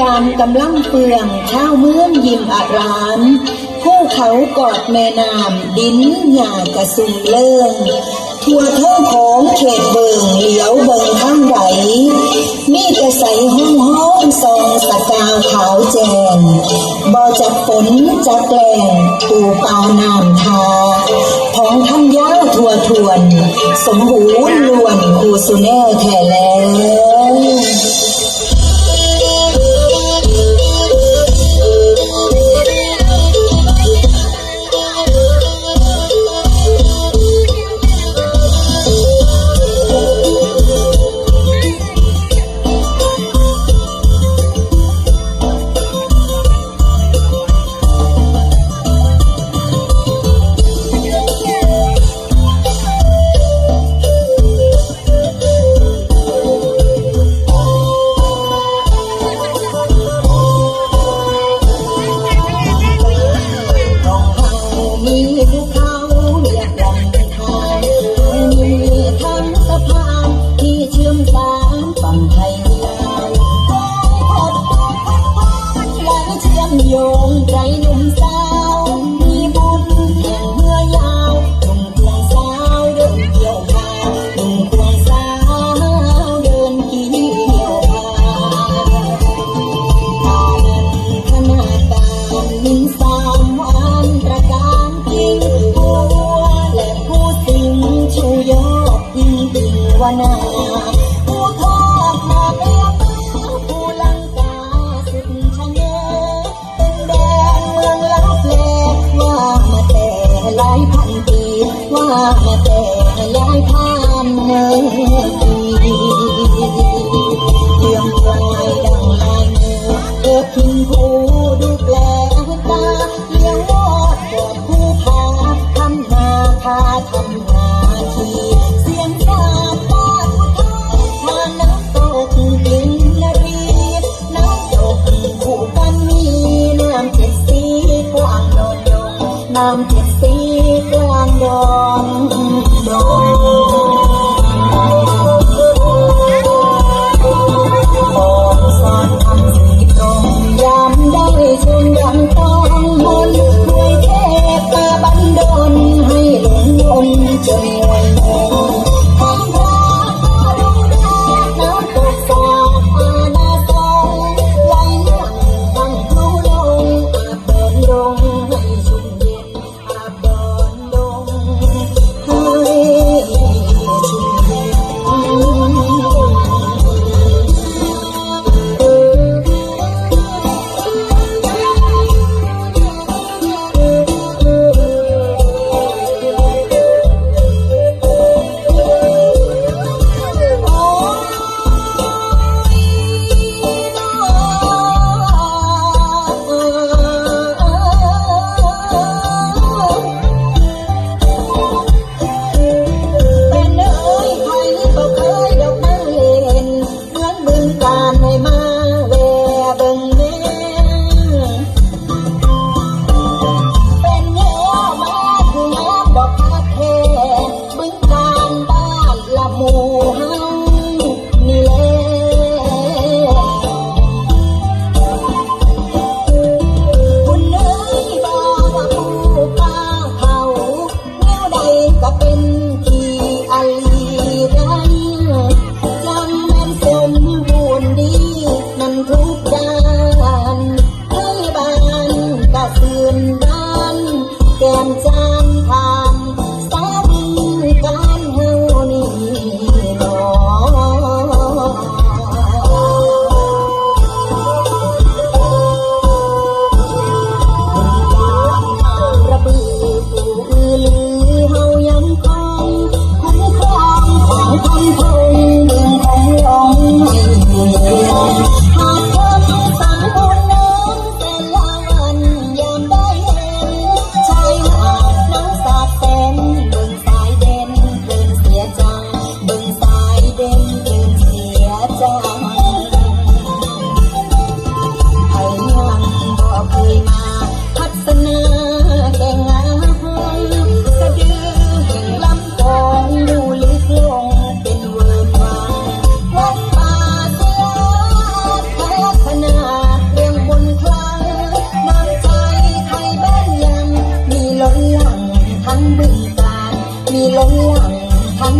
การกำลังเปลืองข้าวเมืองยิ้มอารามผู้เขากอดแม่น้ำดินหญ้ากระสุมเลิงทั่วท้องของเขตเบิงเหลียวเบิงข้างไหมีแต่ใสห้องห้องซองสกาวขาวแจงบ่อจักฝนจักแกลงปูปาน้ำทาท้องท่านยาวทั่วทวน สมบูรณ์ล้วนคูสุแน่แท้แล้ว แต่หลายพันเมื่อปีเลี้ยงควายดังลายมือเกิดทิ้งผู้ดูแปลกตาเลี้ยงวอดกอดผู้พาทำนาคาทำนาทีเสียงสาดตาผู้ไทยทานน้ำตกกลิ่นละรีน้ำตกคู่กันมีน้ำเจ็ดสีกว้างดอนดงน้ำเจ็ดสี ก Oh. ใจไอ้มบอกเคมาพัฒนาแก่งานสะดือลำโพงดูลึกลเป็นเวิร์นาวัดาเสียพัฒนาเรียงบนคลังน้ำใจไทยบ้นยังมีล้นหลังทั้งบึงการมีล้นหลังทั้ง